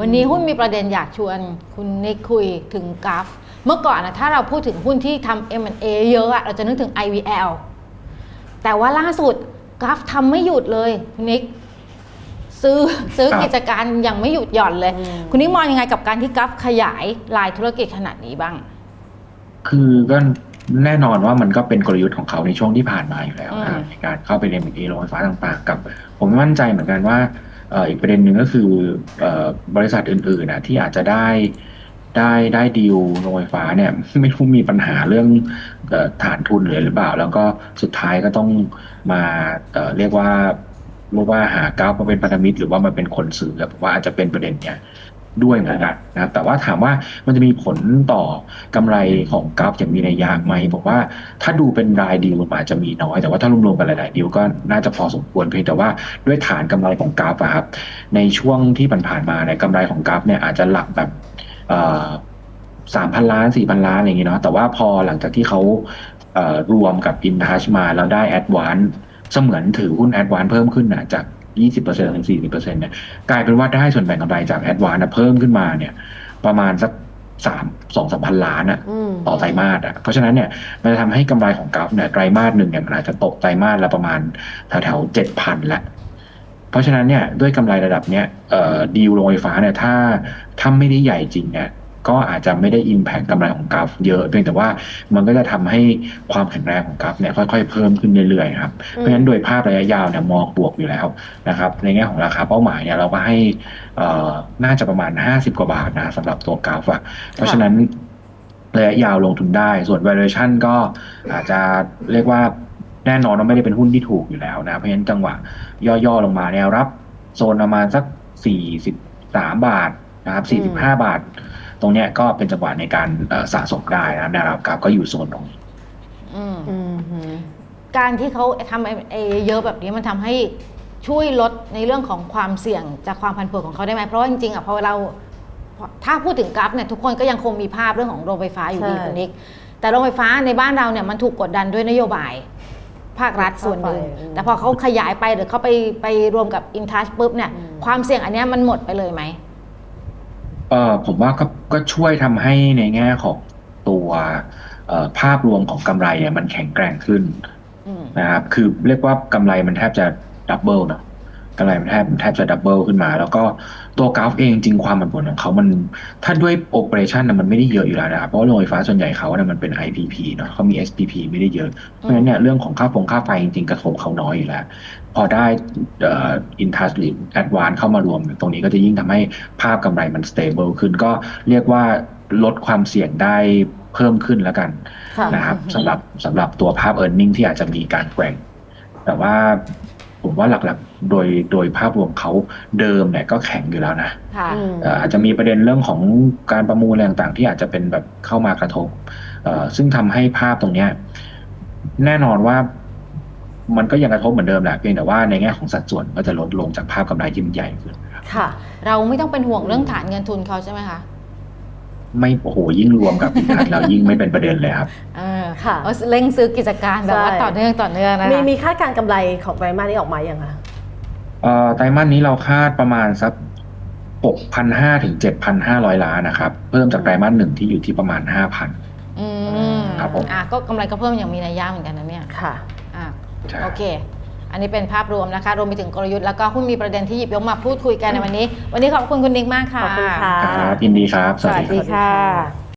วันนี้หุ้นมีประเด็นอยากชวนคุณนิกคุยถึงกราฟเมื่อก่อนนะถ้าเราพูดถึงหุ้นที่ทำ M&A เยอะอะเราจะนึกถึง IVL แต่ว่าล่าสุดกราฟทำไม่หยุดเลยคุณนิกซื้อซื้อครับกิจการยังไม่หยุดหย่อนเลยอืมคุณนิกมองยังไงกับการที่กราฟขยายลายธุรกิจขนาดนี้บ้าง คือก็แน่นอนว่ามันก็เป็นกลยุทธ์ของเขาในช่วงที่ผ่านมาอยู่แล้วอืนะมในการเข้าไปในมือโรงไฟฟ้าต่างๆ กับ ผมมั่นใจเหมือนกันว่าเอีกประเด็นหนึ่งก็คืออบริษัทอื่นๆนะที่อาจจะได้ได้ได้ดีลโรงไฟฟ้าเนี่ยไม่รู้มีปัญหาเรื่องฐานทุนหรือหรือเปล่า แล้วก็สุดท้ายก็ต้องมาเเรียกว่าเรียกว่าหาก้าวมาเป็นพันธมิตรหรือว่ามาเป็นคนซื้อผมว่าอาจจะเป็นประเด็นเนี่ย ด้วยเหมือนกันนะครับแต่ว่าถามว่ามันจะมีผลต่อกำไรของกราฟอย่างมีนัยยะไหมผมว่าถ้าดูเป็นรายดีลมันอาจจะมีน้อย แต่ว่าถ้ารวมๆกันหลายๆดีลก็น่าจะพอสมควรเพียงแต่ว่าด้วยฐานกำไรของกราฟอะครับในช่วงที่ผ่านๆมาเนี่ยกำไรของกราฟเนี่ยอาจจะหลักแบบสามพันล้านสี่พันล้านอะไรอย่างเงี้ยเนาะแต่ว่าพอหลังจากที่เขารวมกับ InTouch มาแล้วได้ Advance เสมือนถือหุ้น Advance เพิ่มขึ้นนะจาก 20%ถึง40%เนี่ยกลายเป็นว่าได้ส่วนแบ่งกำไรจากแอดวานเพิ่มขึ้นมาเนี่ย ประมาณสักสามสองสามพันล้านอะอืมต่อไตรมาสอะเพราะฉะนั้นเนี่ยมันจะทำให้กำไรของกราฟเนี่ยไตรมาสหนึ่งเนี่ยมันอาจจะตกไตรมาสละประมาณแถวๆเจ็ดพันละเพราะฉะนั้นเนี่ยด้วยกำไรระดับเนี้ยเอ่อดีลโรงไฟฟ้าเนี่ยถ้าถ้าไม่ได้ใหญ่จริงเนี่ย ก็อาจจะไม่ได้อิมแพคกำไรของกราฟเยอะ เพียงแต่ว่ามันก็จะทำให้ความแข็งแรงของกราฟเนี่ยค่อยๆ เพิ่มขึ้นเรื่อยๆครับ เพราะฉะนั้นโดยภาพระยะยาวเนี่ยมองบวกอยู่แล้วนะครับในแง่ของราคาเป้าหมายเนี่ยเราก็ให้เอ่อน่าจะประมาณ 50 กว่าบาทนะสำหรับตัวกราฟอะเพราะฉะนั้นระยะยาวลงทุนได้ ส่วน valuation ก็อาจจะเรียกว่าแน่นอนว่าไม่ได้เป็นหุ้นที่ถูกอยู่แล้วนะ เพราะฉะนั้นจังหวะย่อๆลงมาแนวรับ โซนประมาณสัก 43 บาทนะครับ 45 บาท ตรงเนี้ยก็เป็นจังหวะในการเอ่อสะสมได้นะครับแนวรับกราฟก็อยู่โซนตรงนี้ อืมอืมฮึการที่เขาทำเอเยอะแบบนี้มันทำให้ช่วยลดในเรื่องของความเสี่ยงจากความผันผวนของเขาได้ไหมเพราะว่าจริงๆอะพอเราถ้าพูดถึงกราฟเนี่ยทุกคนก็ยังคงมีภาพเรื่องของโรงไฟฟ้าอยู่ดีคุณนิก แต่โรงไฟฟ้าในบ้านเราเนี่ยมันถูกกดดันด้วยนโยบาย ภาครัฐส่วนหนึ่งแต่พอเขาขยายไปหรือเขาไปไปรวมกับอินทัชปุ๊บเนี่ยความเสี่ยงอันเนี้ยมันหมดไปเลยไหม เออผมว่าก็ก็ช่วยทำให้ในแง่ของตัวเอ่อภาพรวมของกำไรเนี่ยมันแข็งแกร่งขึ้นอืม นะครับ คือเรียกว่ากำไรมันแทบจะดับเบิลเนาะ กำไรมันแทบแทบจะดับเบิลขึ้นมา แล้วก็ตัวกราฟเองจริงความผันผวนของเขามัน ถ้าด้วยโอเปอเรชันนะมันไม่ได้เยอะอยู่แล้วนะครับ เพราะว่าโรงไฟฟ้าส่วนใหญ่เขาเนี่ยมันเป็น IPP เนาะเขามี SPP ไม่ได้เยอะ เพราะฉะนั้นเนี่ยเรื่องของค่าฟงค่าไฟจริงๆกระทบเขาน้อยอยู่แล้ว พอได้เอ่ออินทัสหรือแอดวานเข้ามารวม ตรงนี้ก็จะยิ่งทำให้ภาพกำไรมันสเตเบิลขึ้นก็เรียกว่าลดความเสี่ยงได้เพิ่มขึ้นแล้วกันค่ะนะครับสำหรับสำหรับตัวภาพ e a r n i n g ที่อาจจะมีการแกว่งแต่ว่า ผมว่าหลักๆ โดยโดยภาพรวมเขาเดิมเนี่ยก็แข็งอยู่แล้วนะค่ะอืมเอ่ออาจจะมีประเด็นเรื่องของการประมูลอะไรต่างๆที่อาจจะเป็นแบบเข้ามากระทบเอ่อซึ่งทำให้ภาพตรงเนี้ยแน่นอนว่ามันก็ยังกระทบเหมือนเดิมแหละเพียงแต่ว่าในแง่ของสัดส่วนก็จะลดลงจากภาพกำไรที่มันใหญ่ขึ้นนะครับค่ะ เราไม่ต้องเป็นห่วงเรื่องฐานเงินทุนเขาใช่ไหมคะ ไม่โอ้โหยิ่งรวมกับอีกอันแล้วยิ่งไม่เป็นประเด็นเลยครับเออ ค่ะเอาเร่งซื้อกิจการแบบว่าใช่ ต่อเนื่องต่อเนื่องนะคะมีมีคาดการณ์กำไรของไตรมาสนี้ออกมายังคะ เอ่อไตรมาสนี้เราคาดประมาณสัก 6,500 ถึง 7,500 ล้านนะครับ เพิ่มจากไตรมาสหนึ่งที่อยู่ที่ประมาณ 5,000 อืมครับผม อะก็กำไรก็เพิ่มอย่างมีนัยยะเหมือนกันนะเนี่ยค่ะ อะ ใช่ โอเค อันนี้เป็นภาพรวมนะคะ รวมไปถึงกลยุทธ์แล้วก็หุ้นมีประเด็นที่หยิบยกมาพูดคุยกันในวันนี้ วันนี้ขอบคุณคุณนิกมากค่ะ ขอบคุณค่ะ ครับยินดีครับ สวัสดีค่ะ